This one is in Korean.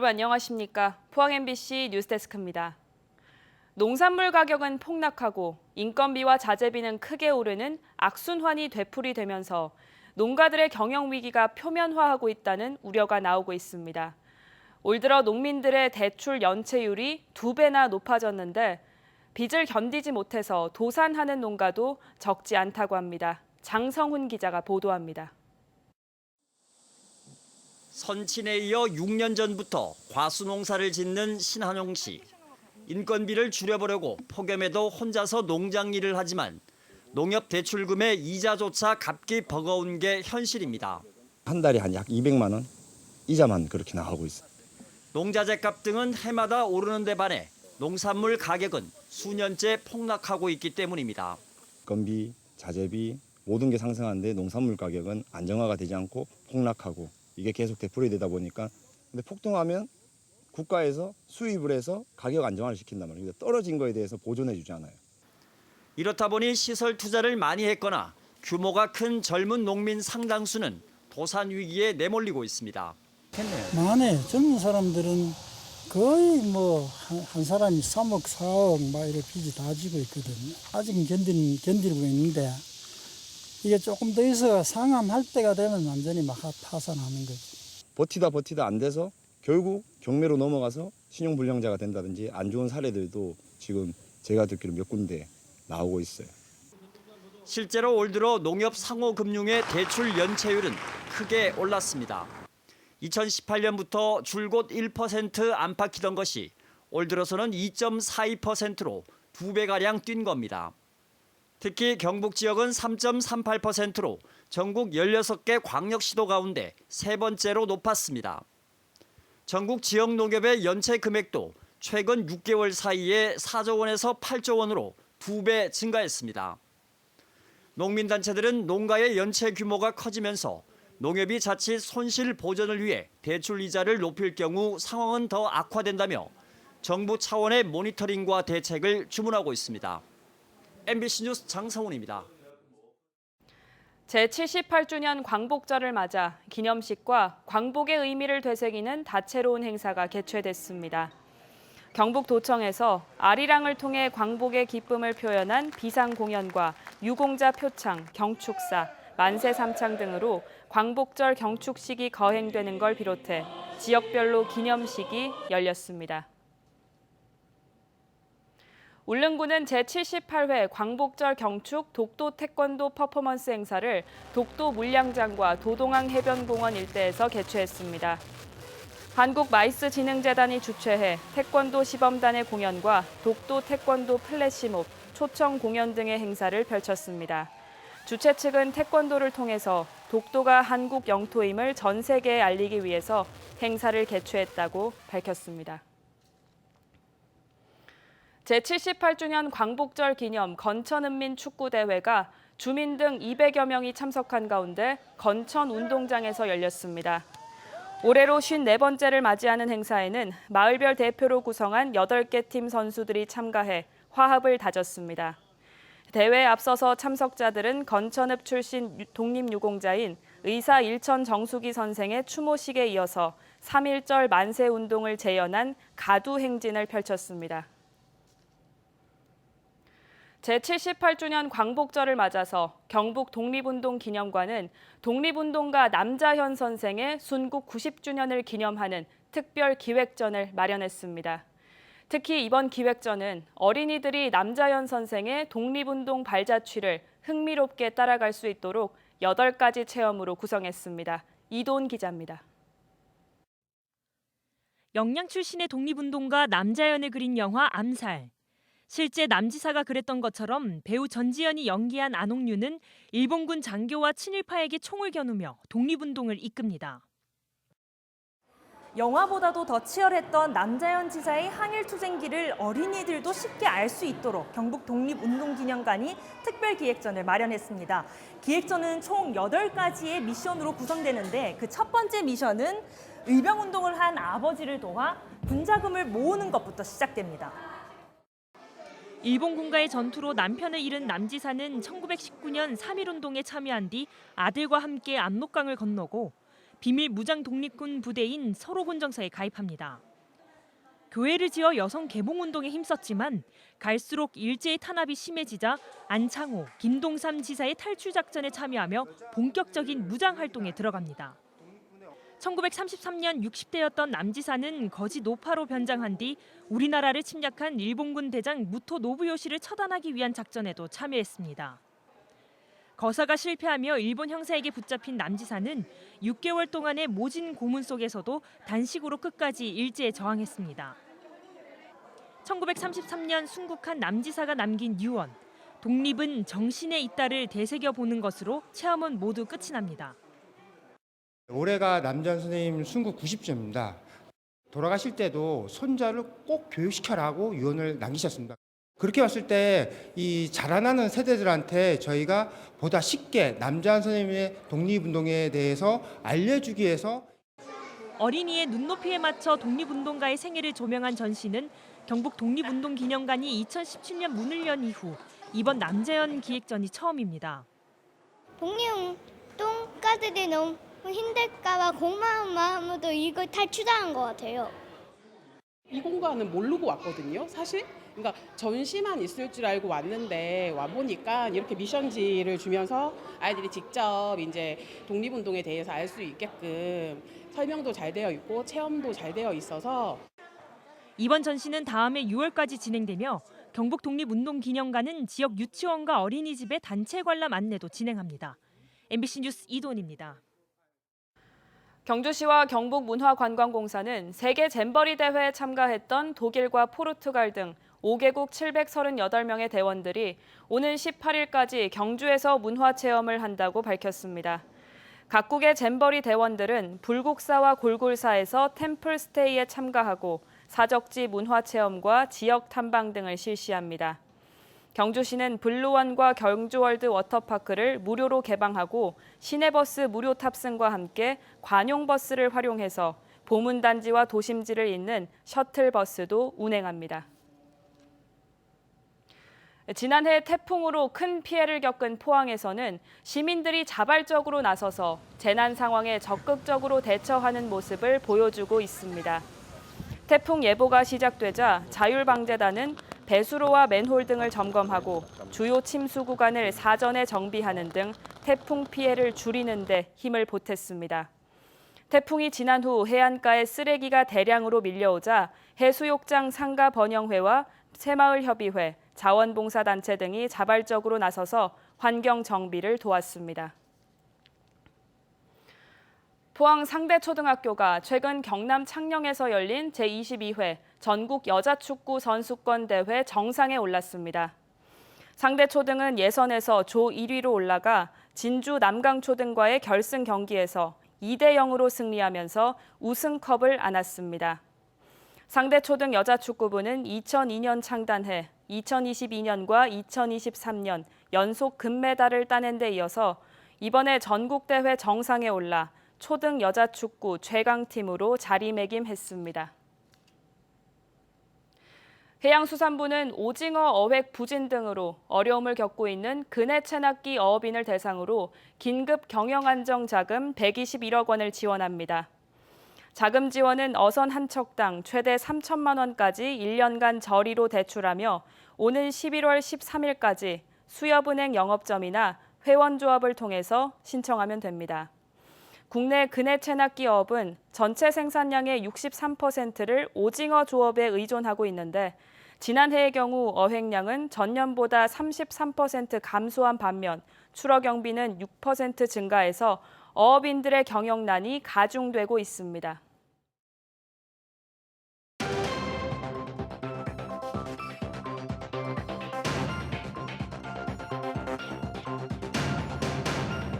여러분 안녕하십니까? 포항 MBC 뉴스데스크입니다. 농산물 가격은 폭락하고 인건비와 자재비는 크게 오르는 악순환이 되풀이되면서 농가들의 경영 위기가 표면화하고 있다는 우려가 나오고 있습니다. 올 들어 농민들의 대출 연체율이 두 배나 높아졌는데 빚을 견디지 못해서 도산하는 농가도 적지 않다고 합니다. 장성훈 기자가 보도합니다. 선친에 이어 6년 전부터 과수 농사를 짓는 신한용 씨. 인건비를 줄여보려고 폭염에도 혼자서 농장 일을 하지만 농협 대출금의 이자조차 갚기 버거운 게 현실입니다. 한 달에 한 약 200만 원 이자만 그렇게 나가고 있어요. 농자재 값 등은 해마다 오르는 데 반해 농산물 가격은 수년째 폭락하고 있기 때문입니다. 건비, 자재비 모든 게 상승하는데 농산물 가격은 안정화가 되지 않고 폭락하고 이게 계속 되풀이 되다 보니까 근데 폭등하면 국가에서 수입을 해서 가격 안정화를 시킨단 말이에요. 근데 떨어진 거에 대해서 보존해 주지 않아요. 이렇다 보니 시설 투자를 많이 했거나 규모가 큰 젊은 농민 상당수는 도산 위기에 내몰리고 있습니다. 많네. 젊은 사람들은 거의 뭐 한 사람이 3억, 4억 막 이렇게 빚이 다 지고 있거든요. 아직은 견디는 견디고 있는데 이게 조금 더 있어 상암할 때가 되면 완전히 막 파산하는 거지. 버티다 버티다 안 돼서 결국 경매로 넘어가서 신용불량자가 된다든지 안 좋은 사례들도 지금 제가 듣기로 몇 군데 나오고 있어요. 실제로 올 들어 농협 상호금융의 대출 연체율은 크게 올랐습니다. 2018년부터 줄곧 1% 안팎이던 것이 올 들어서는 2.42%로 두 배가량 뛴 겁니다. 특히 경북 지역은 3.38%로 전국 16개 광역시도 가운데 세 번째로 높았습니다. 전국 지역 농협의 연체 금액도 최근 6개월 사이에 4조 원에서 8조 원으로 두 배 증가했습니다. 농민단체들은 농가의 연체 규모가 커지면서 농협이 자칫 손실 보전을 위해 대출 이자를 높일 경우 상황은 더 악화된다며 정부 차원의 모니터링과 대책을 주문하고 있습니다. MBC 뉴스 장성훈입니다. 제78주년 광복절을 맞아 기념식과 광복의 의미를 되새기는 다채로운 행사가 개최됐습니다. 경북도청에서 아리랑을 통해 광복의 기쁨을 표현한 비상 공연과 유공자 표창, 경축사, 만세 삼창 등으로 광복절 경축식이 거행되는 걸 비롯해 지역별로 기념식이 열렸습니다. 울릉군은 제78회 광복절 경축 독도 태권도 퍼포먼스 행사를 독도 물량장과 도동항 해변공원 일대에서 개최했습니다. 한국 마이스 진흥재단이 주최해 태권도 시범단의 공연과 독도 태권도 플래시몹, 초청 공연 등의 행사를 펼쳤습니다. 주최 측은 태권도를 통해서 독도가 한국 영토임을 전 세계에 알리기 위해서 행사를 개최했다고 밝혔습니다. 제78주년 광복절 기념 건천은민 축구대회가 주민 등 200여 명이 참석한 가운데 건천 운동장에서 열렸습니다. 올해로 54번째를 맞이하는 행사에는 마을별 대표로 구성한 8개 팀 선수들이 참가해 화합을 다졌습니다. 대회에 앞서서 참석자들은 건천읍 출신 독립유공자인 의사 일천 정수기 선생의 추모식에 이어서 3.1절 만세 운동을 재현한 가두 행진을 펼쳤습니다. 제78주년 광복절을 맞아서 경북 독립운동 기념관은 독립운동가 남자현 선생의 순국 90주년을 기념하는 특별 기획전을 마련했습니다. 특히 이번 기획전은 어린이들이 남자현 선생의 독립운동 발자취를 흥미롭게 따라갈 수 있도록 8가지 체험으로 구성했습니다. 이돈 기자입니다. 영양 출신의 독립운동가 남자연을 그린 영화 암살. 실제 남지사가 그랬던 것처럼 배우 전지현이 연기한 안옥류는 일본군 장교와 친일파에게 총을 겨누며 독립운동을 이끕니다. 영화보다도 더 치열했던 남자연 지사의 항일 투쟁기를 어린이들도 쉽게 알 수 있도록 경북 독립운동기념관이 특별 기획전을 마련했습니다. 기획전은 총 8가지의 미션으로 구성되는데 그 첫 번째 미션은 의병운동을 한 아버지를 도와 군자금을 모으는 것부터 시작됩니다. 일본 군과의 전투로 남편을 잃은 남지사는 1919년 3.1운동에 참여한 뒤 아들과 함께 압록강을 건너고 비밀 무장 독립군 부대인 서로군정서에 가입합니다. 교회를 지어 여성 개봉 운동에 힘썼지만 갈수록 일제의 탄압이 심해지자 안창호, 김동삼 지사의 탈출 작전에 참여하며 본격적인 무장 활동에 들어갑니다. 1933년 60대였던 남지사는 거지 노파로 변장한 뒤 우리나라를 침략한 일본군 대장 무토 노부요시를 처단하기 위한 작전에도 참여했습니다. 거사가 실패하며 일본 형사에게 붙잡힌 남지사는 6개월 동안의 모진 고문 속에서도 단식으로 끝까지 일제에 저항했습니다. 1933년 순국한 남지사가 남긴 유언 독립은 정신에 있다를 되새겨 보는 것으로 체험은 모두 끝이 납니다. 올해가 남전 선생님 순국 90주입니다. 돌아가실 때도 손자를 꼭 교육시켜라고 유언을 남기셨습니다. 그렇게 봤을 때 이 자라나는 세대들한테 저희가 보다 쉽게 남자한 선생님의 독립운동에 대해서 알려주기 위해서 어린이의 눈높이에 맞춰 독립운동가의 생애를 조명한 전시는 경북 독립운동 기념관이 2017년 문을 연 이후 이번 남재현 기획전이 처음입니다. 독립운동가들이 너무 힘들까봐 고마운 마음으로 이걸 탈출하는 것 같아요. 이 공간은 모르고 왔거든요, 사실. 그러니까 전시만 있을 줄 알고 왔는데 와 보니까 이렇게 미션지를 주면서 아이들이 직접 이제 독립운동에 대해서 알 수 있게끔 설명도 잘 되어 있고 체험도 잘 되어 있어서 이번 전시는 다음해 6월까지 진행되며 경북 독립운동기념관은 지역 유치원과 어린이집의 단체 관람 안내도 진행합니다. MBC 뉴스 이돈입니다. 경주시와 경북문화관광공사는 세계 잼버리 대회에 참가했던 독일과 포르투갈 등 5개국 738명의 대원들이 오는 18일까지 경주에서 문화 체험을 한다고 밝혔습니다. 각국의 잼버리 대원들은 불국사와 골골사에서 템플 스테이에 참가하고 사적지 문화 체험과 지역 탐방 등을 실시합니다. 경주시는 블루원과 경주월드 워터파크를 무료로 개방하고 시내버스 무료 탑승과 함께 관용버스를 활용해서 보문단지와 도심지를 잇는 셔틀버스도 운행합니다. 지난해 태풍으로 큰 피해를 겪은 포항에서는 시민들이 자발적으로 나서서 재난 상황에 적극적으로 대처하는 모습을 보여주고 있습니다. 태풍 예보가 시작되자 자율방재단은 배수로와 맨홀 등을 점검하고 주요 침수 구간을 사전에 정비하는 등 태풍 피해를 줄이는 데 힘을 보탰습니다. 태풍이 지난 후 해안가에 쓰레기가 대량으로 밀려오자 해수욕장 상가 번영회와 새마을협의회, 자원봉사단체 등이 자발적으로 나서서 환경 정비를 도왔습니다. 포항 상대초등학교가 최근 경남 창녕에서 열린 제22회 전국 여자축구 선수권 대회 정상에 올랐습니다. 상대초등은 예선에서 조 1위로 올라가 진주 남강초등과의 결승 경기에서 2대 0으로 승리하면서 우승컵을 안았습니다. 상대초등 여자축구부는 2002년 창단해 2022년과 2023년 연속 금메달을 따낸 데 이어서 이번에 전국대회 정상에 올라 초등 여자축구 최강팀으로 자리매김했습니다. 해양수산부는 오징어, 어획 부진 등으로 어려움을 겪고 있는 근해 체납기 어업인을 대상으로 긴급 경영 안정 자금 121억 원을 지원합니다. 자금 지원은 어선 한 척당 최대 3천만 원까지 1년간 저리로 대출하며 오는 11월 13일까지 수협은행 영업점이나 회원조합을 통해서 신청하면 됩니다. 국내 근해 체납기 어업은 전체 생산량의 63%를 오징어 조업에 의존하고 있는데 지난해의 경우 어획량은 전년보다 33% 감소한 반면 출어 경비는 6% 증가해서 어업인들의 경영난이 가중되고 있습니다.